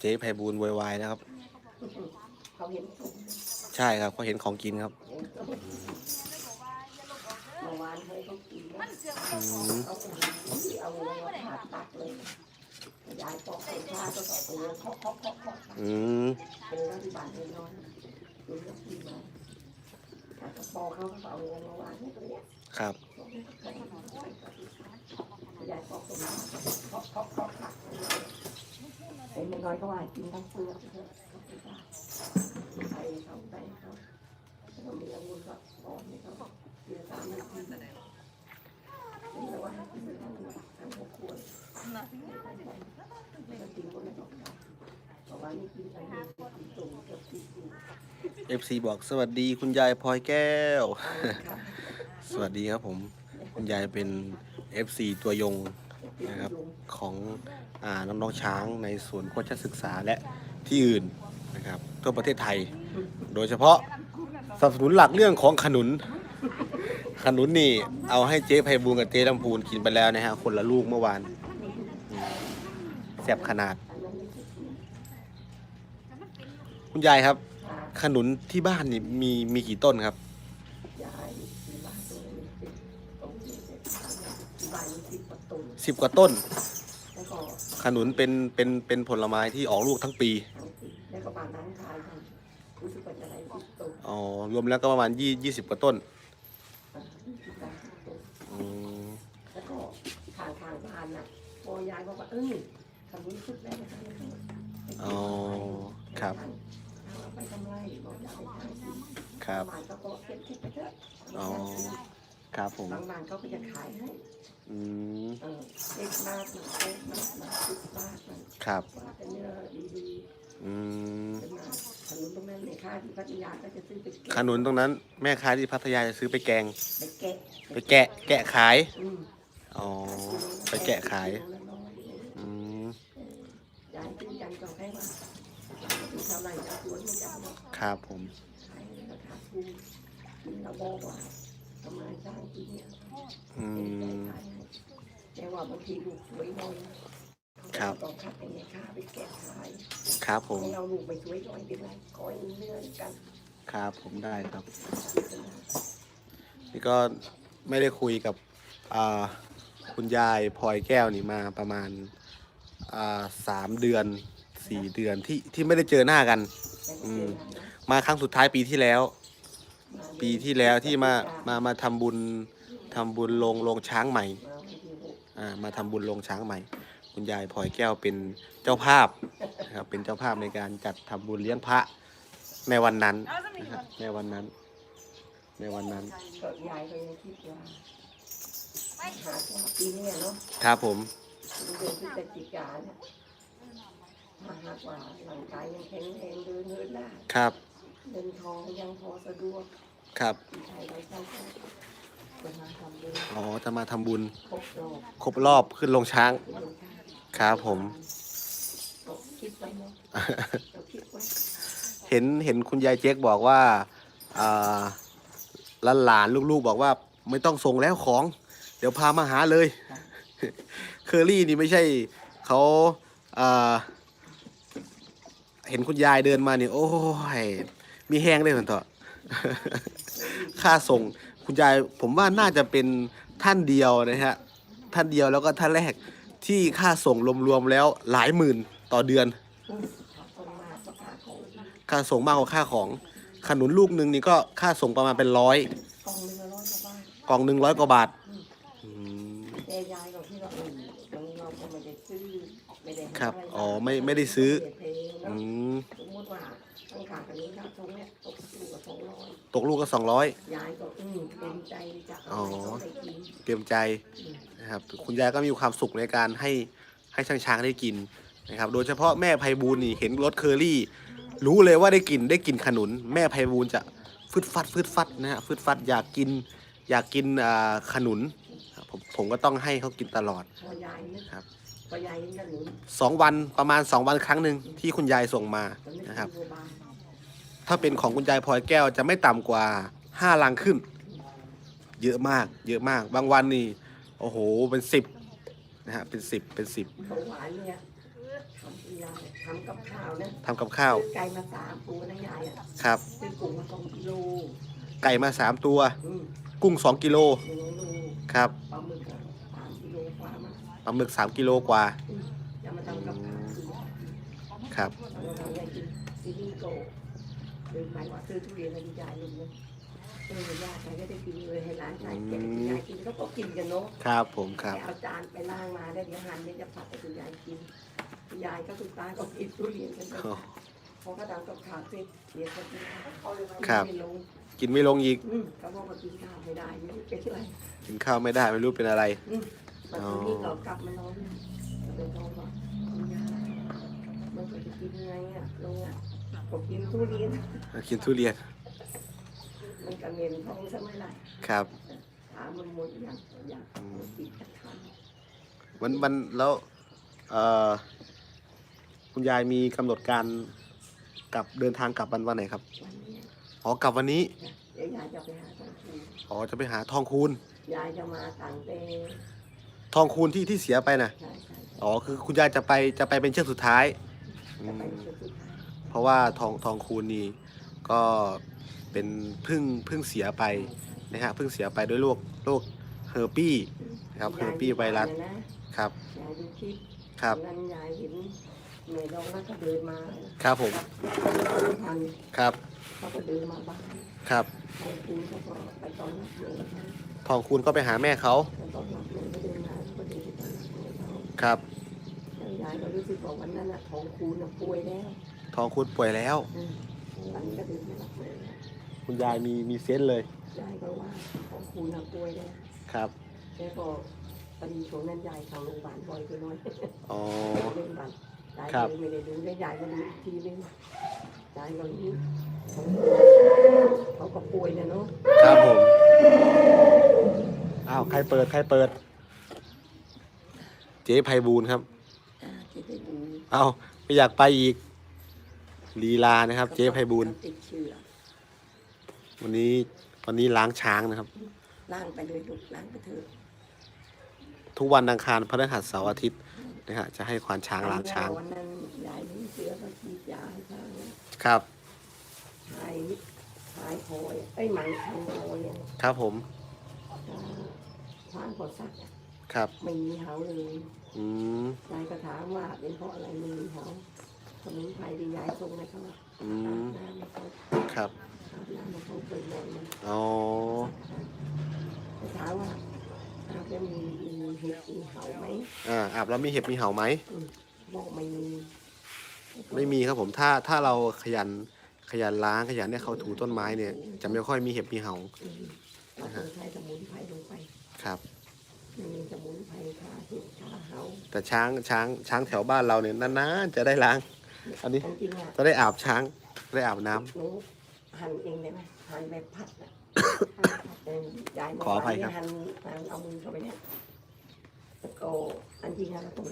เจ๊ไพบูลย์โวยวายนะครับ เขาเห็นใช่ครับเขาเห็นของกินครับเมื่อวานให้เขากินนะอืมเขาเอาเอาเลยผ่าตัดเลยยายปอกไอ้าก็ต้องเอาเลยเคาะเคาะเคาะเคาะอืมเป็นรัฐบาลเลยนอนดูแล้วกินมาถ้ากระปอเขาก็เอาเงินมาวางให้ตรงเนี้ยครับ ยายปอกตรงนี้เคาะเคาะเคาะเคาะ ไอ้ม่น้อยก็ว่ากินทั้งเปลือกเถอไปเขาไปเขาเขามีองุ่นก็ปอกให้เขาเดือดตามไม่กินแต่ว่าให้กินทั้งหมดทั้งหกขวดไม่ก็กินคนละสองคำเพราะว่านี่กินทั้งหมดกินตุ่มกับกินตุ่มเอฟซีบอกสวัสดีคุณยายพลอยแก้ว สวัสดีครับผม คุณยายเป็น FC ตัวยง นะครับของอน้องๆช้างในศูนย์โคชศึกษาและที่อื่นนะครับทั่วประเทศไทย โดยเฉพาะสนับสนุนหลักเรื่องของขนุน ขนุนนี่เอาให้เจ๊ไพบูลกับเจ๊ลำพูนกินไปแล้วนะฮะคนละลูกเมื่อวานแซ่บขนาด คุณยายครับ ขนุนที่บ้านนี่มีมีกี่ต้นครับ ยายที่บ้านตรงนี้เป็นตรงนี้เป็นที่บ้านมีสิบประตู สิบกว่าต้น แล้วก็ขนุนเป็นเป็นเป็นผลไม้ที่ออกลูกทั้งปีทางปีแล้วก็บ้านร้านขายกันรู้สึกว่าจะได้สิบตัวอ๋อ รวมแล้วก็ประมาณยี่ยี่สิบกว่าต้นสิบสามตัว อืมแล้วก็ทางทางบ้านน่ะพอยายบอกว่าเออทำนี้สุดแล้วนะครับอ๋อ ครับ เอาไปทำไรบอกจะเอาไปขายสิครับบ้านเขาก็เก็บเก็บไปเถอะอ๋อ ครับผม บางบ้านเขาก็จะขายให้อืม เออเล็กมากหนึ่งเล็กมากหนึ่งสิบบาทมันครับ ว่าเป็นเนื้อดีๆอืมเป็นมาขนุนตรงนั้นในค่าที่พัทยาก็จะซื้อไปเก็บขนุนตรงนั้นแม่ค้าที่พัทยาจะซื้อไปแกง ไปแกะไปแกะ แกะขาย อืมอ๋อ ไปแกะขายโลละร้อยอืม ยายซื้อยันก็ให้ว่าเป็นชาวไร่ชาวสวนไม่จับเนาะครับผม ขายในราคาถูกกินเราบอกว่า ทำมสร้างกินเนี่ยอืม แต่ว่าบางทีลูกสวยหน่อยครับ ต้องคัดเป็นแม่ค้าไปแกะขายครับผม ให้เราลูกไม่สวยหน่อยเป็นไรขอให้เลื่อนกันครับผมได้ครับ นี่ก็ไม่ได้คุยกับอ่าคุณยายพลอยแก้วนี่มาประมาณอ่าสามเดือนสี่เดือนที่ที่ไม่ได้เจอหน้ากัน อืม มาครั้งสุดท้ายปีที่แล้ว ปีที่แล้วที่มามามาทำบุญทำบุญลงลงช้างใหม่อ่ามาทำบุญลงช้างใหม่ คุณยายพลอยแก้วเป็นเจ้าภาพนะครับเป็นเจ้าภาพในการจัดทำบุญเลี้ยงพระในวันนั้นนะครับในวันนั้น ในวันนั้นก็ยายก็ยังคิดว่าหาว่าปีเนี้ยเนาะครับผมเดือนพฤศจิกาเนี่ยถ้าหากว่าร่างกายยังแข็งแรงเดินเหินได้ครับเดินทองยังพอสะดวก ครับอ๋อจะมาทำบุญ ครบรอบขึ้นลงช้าง ครับผม เห็นเห็นคุณยายเจ๊กบอกว่าอ่าหลานหลานลูกๆบอกว่า ไม่ต้องส่งแล้วของ เดี๋ยวพามาหาเลย เคอรี่นี่ไม่ใช่เขาอ่าเห็นคุณยายเดินมาเนี่ยโอ้ยมีแห้งเลยเหมือนเถอะ ค่าส่งคุณยายผมว่าน่าจะเป็นท่านเดียวนะฮะท่านเดียวแล้วก็ท่านแรกที่ค่าส่งรวมๆแล้วหลายหมื่นต่อเดือนอืมถ้าคนมาก็ขาของค่าส่งมากกว่าค่าของขนุนลูกหนึ่งนี่ก็ค่าส่งประมาณเป็นร้อยกองหนึงละร้อยกว่าบาทกล่องหนึ่งร้อยกว่าบาทอืมแต่ยายเราที่เราเออตรงนี้เราก็ไม่ได้ซื้อไม่ได้หาครับะไอ๋อ ไม่ ไม่ได้ซื้อไม่ได้เพลงอืเนาะม ตกลูกก็สองร้อย ยายก็อืมเต็มใจจะอ๋อเอาไปกินเตรียมใจอืมนะครับคุณยายก็มีความสุขในการให้ให้ช้างช้างๆได้กินนะครับ โดยเฉพาะแม่ไพบูลย์นี่เห็นรถเคอรี่ รู้เลยว่าได้กินได้กินขนุน แม่ไพบูลย์จะฟึดฟัดฟึดฟัดนะฮะฟึดฟัดอยากกินอยากกินอ่าขนุนผมผมก็ต้องให้เขากินตลอด พอยายนึกครับ พอยายนึกกันหนุนสองวันประมาณสองวันครั้งหนึ่งที่คุณยายส่งมามันนึกนะครับถึงโบราณ ถ้าเป็นของคุณยายพลอยแก้วจะไม่ต่ำกว่าห้าลังขึ้น เยอะมาก เยอะมาก บางวันนี่โอ้โหเป็นสิบนะฮะเป็นสิบเป็นสิบของหวานเนี่ยทำคุณยายทำกับข้าวนะทำกับข้าว ซื้อไก่มาสามตัวนะยายอะครับ ซื้อกุ้งมาสองกิโลไก่มาสามตัว อืมกุ้งสองกิโลหนึ่งโลครับปลาหมึกอะสามกิโลกว่ามาปลาหมึกสามกิโลกว่าอืมจะมาทำกับข้าวกินครับ เราทำยายกินซีนี่โก ซื้อหมายว่าซื้อทุเรียนให้ยายลุงนะเออยายใครก็ได้กินเลยให้ร้านชายเก็บให้ยายกินก็ก็กินกันเนาะครับผมครับ แกเอาจานไปล้างมาได้วเดี๋ยวหั่นเนี่ยจะผัดให้คุณยายกินคุณยายก็คุณตาก็กินทุเรียนกันไปโอ้พอก็ทำกับข้าวเสร็จเดี๋ยวก็กินข้าวเขาเลยครับ ไม่ลงกินไม่ลงอีก อืมเขาบอกว่ากินข้าวไม่ได้ไม่รู้เป็นไร กินข้าวไม่ได้ไม่รู้เป็นอะไร อืมแต่ทีนี้เรากลับมานอนเลยนอนว่าคุณยายมันก็จะกินไงอะลงอะ ก็กินทุเรียนกินทุเรียนมันก็เงินท้องซะไม่ไรครับถามมันหมดอย่างอย่างกินจะทันวันวันแล้วเอ่อคุณยายมีกำหนดการกลับเดินทางกลับวันวันไหนครับวันนี้อ๋อกลับวันนี้เดี๋ยวยายจะไปหาทองคูณอ๋อจะไปหาทองคูณยายจะมาต่างเตทองคูณที่ที่เสียไปนะใช่ใช่อ๋อคือคุณยายจะไปจะไปเป็นเชือกสุดท้ายอืจะมไปจุดสุดท้ายเพ ราะว่าทองทองคูณนี่ก็เป็นพึ่งพึ่งเสียไปนะฮะพึ่งเสียไปด้วยโรคโรคเฮอร์ปี้นะครับเฮอร์ปี้ไวรัสครับครับนั้นยายเห็นเมย์ดครับผมครับครับทางคูณเขาก็ไปตอนรับเลยทองคูณก็ไปหาแม่เขาไปตอนรับเลยก็เดินมายเขาครับยายก็รู้สึกว่าวันนั้นน่ะทองคูณน่ะป่วยแล้ว ทองคูณป่วยแล้ว อืมวันนี้ก็เดินไม่รับเลยคุณยายมีมีเซนส์เลยยายก็ว่าท้องคูณน่ะป่วยแล้วครับแล้วก็ตอนนี้ช่วงนั้นยายเข้าโรงพยาบาลบ่อยไปหน้อยอ๋อเรื่องบัตรยายครับก็เลยไม่ได้ดูแล้วยายก็ดูอีกทีนึงยายก็รู้เขาก็ป่วยนะเนาะครับผมอ้าวใครเปิดใครเปิด เจ๊ไพบูลย์ครับอ่าที่ได้ดู เอาไม่อยากไปอีก ลีลานะครับ เจ๊ไพบูลย์ติดเชื้อวันนี้วันนี้ล้างช้างนะครับ ล้างไปเลยลูกล้างไปเถอะทุกวันอังคารพฤหัสเสาร์อาทิตย์นะฮะจะให้ควานช้างล้างช้างวันนั้นยายมีเชื้อก็ฉีดยาให้ช้างนะครับ หายหายคอยไอ้ยหมันคันคอยอะครับผมอ่าช้างกอสักอะครับไม่มีเหาเลยอืม ยายก็ถามว่าเป็นเพราะอะไรไม่มีเหา สมุนไพรที่ยายส่งให้เขาอือาบมน้ำให้เขาครับอาบน้ำให้เขาเปิดเลยมันอ๋อถามว่าอาบแล้วมีมีเห็ดมีเหาไหมอ่าอาบแล้วมีเห็บมีเห่าไหมอืมบอกไม่มีไม่มีครับผมถ้าถ้าเราขยันขยันล้างขยันให้เขาถูต้นไม้เนี่ย จะไม่ค่อยมีเห็บมีเห่าอืมเราต้องใช้สมุนไพรลงไปครับ ไม่มีสมุนไพรขาเห็ดขาเหาแต่ช้างช้างช้างแถวบ้านเราเนี่ยนานๆจะได้ล้าง อันนี้จริงๆอะจะได้อาบช้างได้อาบน้ำ หนูหั่นเองได้ไหมหั่นแบบพัดอะเออยายขออภัยครับ หั่นหั่นเอามือเข้าไปเนี่ยแล้วก็อันจริงๆเราต้อง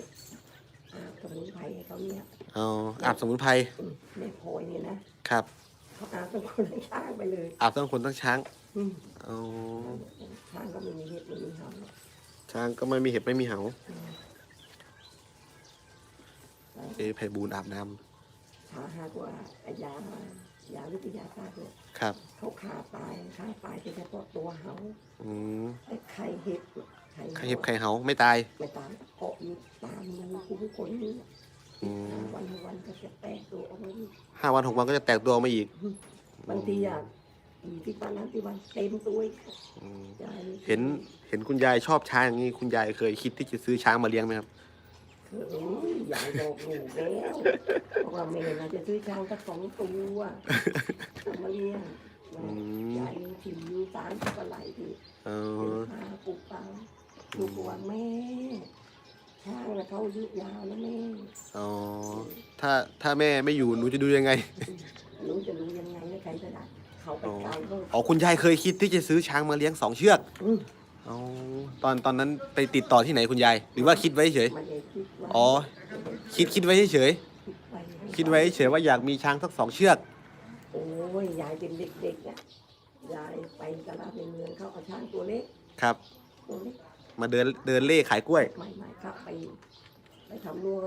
อาบสมุนไพรให้เขาเนี่ยเอาอาบสมุนไพรอืมแม่พลอยเนี่ยนะครับ เขาอาบทั้งคนทั้งช้างไปเลย อาบทั้งคนทั้งช้างอืมเอาช้างก็ไม่มีเห็ดไม่มีเหาช้างก็ไม่มีเห็บไม่มีเห่าอืมเจ๊ไพบูลย์อาบน้ำ ถ้าหากว่ายายาวิทยาศาสตร์เนี่ยครับ เขาขาตายขาตายเฉพาะตัวเหาอืมไอ้ไข่เห็บไข่เห็บใครเหาไม่ตาย ไม่ตายเกาะอยู่ตามมือผู้คนนี่อืม วันวันก็จะแตกตัวออกมาอีกห้าวันหกวันก็จะแตกตัวออกมาอีกบางทีอะอีกที่วันนั้นที่วันเต็มตัวอีกอืมยายเห็นเห็นคุณยายชอบช้างอย่างนี้คุณยายเคยคิดที่จะซื้อช้างมาเลี้ยงไหมครับ อโอ้ยยายบอกหนูแล้วบอกว่าแม่น่าจะซื้อช้างสักสองตัวเอามาเลี้ยงอืม ยายมีถิ่นมีสารกระไหลที่เอเป็นอปลาปลูกปลาลูกว่าแม่ช้างน่ะเขาอายุยาวแล้วแม่อ๋อ ถ้า ถ้าแม่ไม่อยู่ หนูจะดูยังไง หนูจะรู้ยังไงว่าใครจะได้เขาไปไกลเขาอ๋อ คุณยายเคยคิดที่จะซื้อช้างมาเลี้ยงสองเชือก อืม อ๋อ ตอน ตอนนั้นไปติดต่อที่ไหนคุณยาย หรือว่าคิดไว้เฉยไมันได้คิดว่า อ๋อ คิดคิดไว้เฉยคิดไว้คิดไว้เฉยว่าอยากมีช้างสักสองเชือก โอ้ยยายเป็นเด็กๆอะยายไปตลาดในเมืองเขาเอาช้างตัวเล็กครับ ตัวเล็กมาเดินเดินเล่ขายกล้วยไม่ไม่ครับไปไปทำรั้ว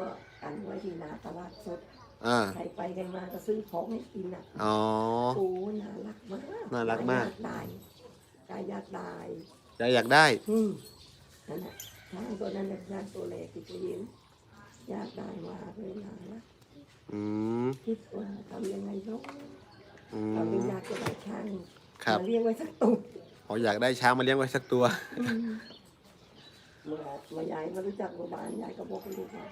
กันไว้ที่หนาตลาดสดอ่า ใครไปใครมาก็ซื้อของให้กินอะอ๋อ โอ้น่ารักมากน่ารักมากยได้กายอยากได้ยายอยากได้ อืมนั่นแหละช้างตัวนั้นเป็นช้างตัวเล็กที่จะเห็น อยากได้มากเลยน่ารักอืมคิดว่าทำยังไงเนาะอืตอนนี้มอยากจะได้ช้างครับ มาเลี้ยงไว้สักตัวอ๋ออยากได้ช้างมาเลี้ยงไว้สักตัว เมื่อเมื่อยายมารู้จักโบราณยายก็บอกลูกว่า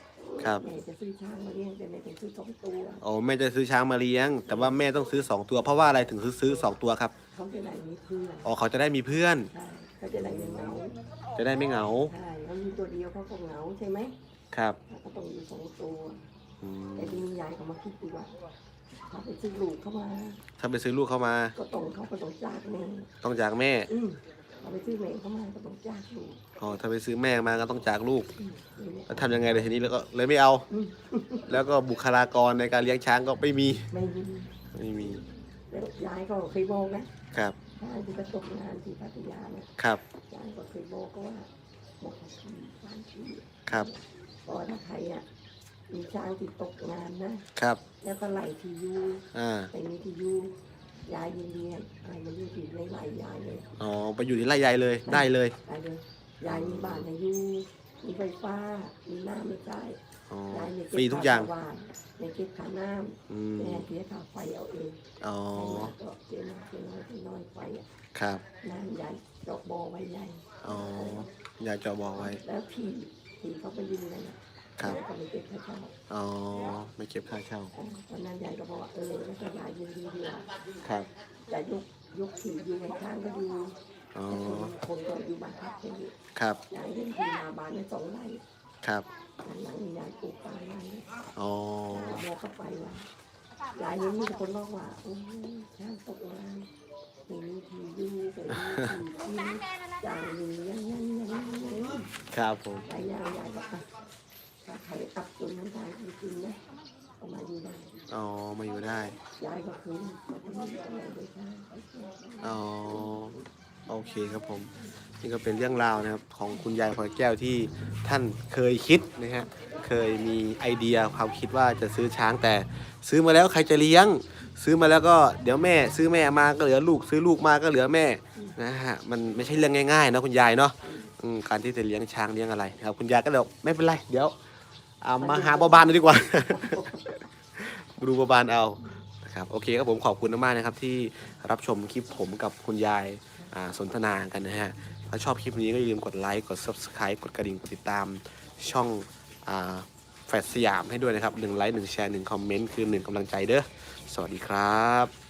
ครับ แม่จะซื้อช้างมาเลี้ยงแต่แม่ต้องซื้อสองตัวโอ้แม่จะซื้อช้างมาเลี้ยง แต่ว่าแม่ต้องซื้อสองตัวเพราะว่าอะไรถึงซื้อซื้อสองตัวครับ เขาจะได้มีเพื่อนอ๋อเขาจะได้มีเพื่อน ใช่เขาจะได้ไม่เหงาจะได้ไม่เหงา ใช่เขามีตัวเดียวเขาก็เหงาใช่ไหม ครับเขาก็ต้องมีสองตัวอืมแต่ทีนี้ยายเขามาคิดดูว่าเขาไปซื้อลูกเข้ามาถ้าไปซื้อลูกเข้ามา ก็ต้องเขาก็ต้องจากแม่ต้องจากแม่อืมเขาไปซื้อแม่เข้ามาก็ต้องจากลูกอ๋อถ้าไปซื้อแม่มาก็ต้องจากลูกอืมนี่แหละแล้วทำยังไงเลยทีนี้แล้วก็เลยไม่เอา อืมแล้วก็บุคลากรในการเลี้ยงช้างก็ไม่มีไม่มีไม่มีแล้วยายก็เคยบอกนะครับยายที่ไปตกงานที่พัทยาเนี่ย ครับยายก็เคยบอกก็ว่าบอกให้ที่บ้านที่ครับ ก็ถ้าใครอะมีช้างที่ตกงานนะ ครับ แล้วก็ไหลที่อยูอ่า ไปมีที่อยูยายยินดีให้ให้มันอยู่ที่ในไหลยายเลยอ๋อ ไปอยู่ที่ไร่ยายเลย ได้เลยไปเลยยายมีบ้านให้อยูมีไฟฟ้า มีน้ำไม่ใช้อ๋อ ยายไม่ฟรีทุกอย่าง ค่ชวบ้านไม่เก็บค่าน้อืำม แม่เสียค่าไฟเอาเองอ๋อยายก็เสียน้อยเสียน้อยเสียน้อยไฟอะครับ น้ำยายดอกบอไว้ใหญ่อ๋ออยากจะบอกไว้ แล้วที่ ที่เขาไปยืนนั่นน่ะครับ ยายก็ไม่เก็บค่าเช่าอ๋อไม่เก็บค่าเช่าตอนนั้นยายก็บอกว่าเออแล้วก็ยายยินดีดีว่าครับจะยกยกที่อยู่ในข้างก็อยู่อ๋อคนก็อยู่บ้านพักแค่นี้ครับยายเล่นที่นาบ้านในสองไร่ครับอันหลังนี้ยายปลูกปลาไว้อ๋อบอกเข้าไปว่ายายเห็นมีแต่คนบอกว่าโอ้ยช่างตกงาน ไม่มีที่อยู่ไม่มีที่กินจ่ายอยู่อยังยังยังยังครับผมยายยายยายบอกว่าถ้าใครอับจนน้ำตาจริงๆนะเอามาอยู่ได้อ๋อมาอยู่ได้ยายก็คืนมาทำอะไรด้วยค่ะอ๋อโอเคครับผม นี่ก็เป็นเรื่องราวนะครับของคุณยายพลอยแก้วที่ท่านเคยคิดนะฮะเคยมีไอเดียความคิดว่าจะซื้อช้างแต่ซื้อมาแล้วใครจะเลี้ยง ซื้อมาแล้วก็เดี๋ยวแม่ซื้อแม่มาก็เหลือลูก ซื้อลูกมาก็เหลือแม่นะฮะมันไม่ใช่เรื่องง่ายๆนะคุณยายเนาะอืมการที่จะเลี้ยงช้างเลี้ยงอะไรนะครับคุณยายก็เลยบอกไม่เป็นไรเดี๋ยวเอามาหาบาบานดีกว่า ดูบาบานเอานะครับโอเคครับผมขอบคุณมากๆนะครับที่รับชมคลิปผมกับคุณยายอ่าสนทนากันนะฮะถ้าชอบคลิปนี้ก็อย่าลืมกดไลค์กด Subscribe กดกระดิ่งกดติดตามช่อง แฟดสยามให้ด้วยนะครับหนึ่งไลค์หนึ่งแชร์หนึ่งคอมเมนต์คือหนึ่งกำลังใจเด้อสวัสดีครับ